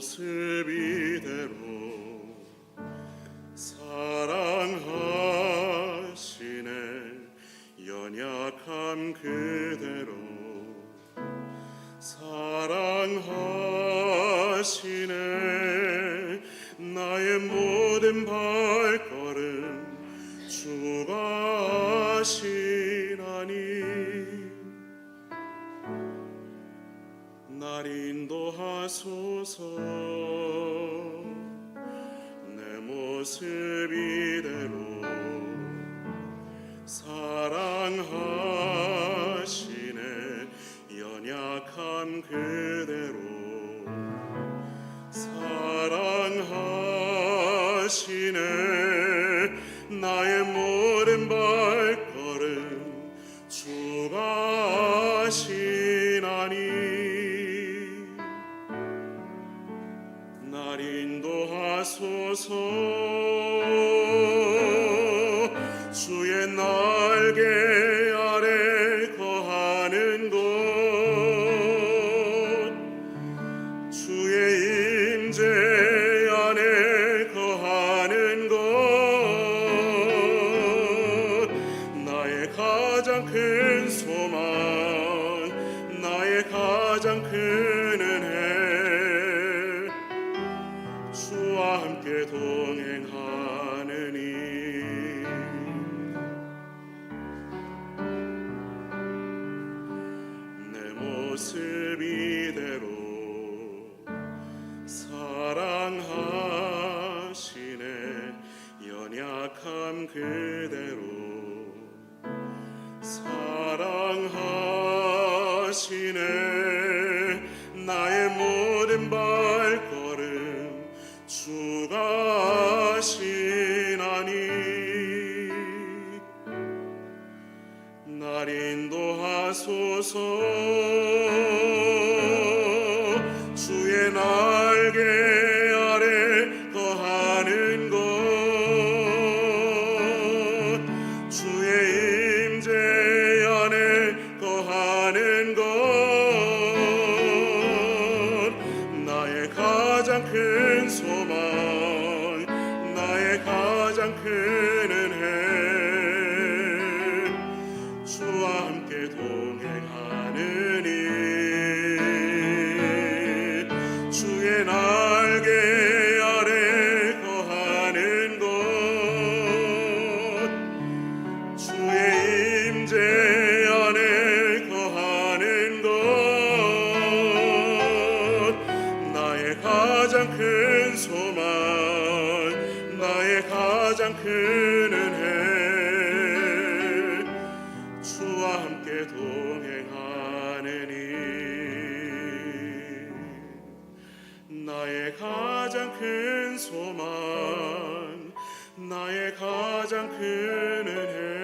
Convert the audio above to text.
모습 이대로 사랑하시네. 연약함 그대로 사랑하시 날 인도하소서. 내 모습 이대로 사랑하시네. 연약한 그대로 사랑하시네. 나의 모든 발걸음 주가 하시 주의 날개 아래 거하는 곳. 주의 임재 안에 거하는 것 나의 가장 큰 소망 나의 가장 큰 주와 함께 동행하느니. 내 모습 이대로 사랑하시네. 연약함 그대로 사랑하시네 날 인도하소서. 주의 날개 아래 거하는 곳 주의 임재 안에 거하는 것. 나의 가장 큰 소망 소망 나의 가장 큰 은혜. 주와 함께 동행하느니. 나의 가장 큰 소망 나의 가장 큰 은혜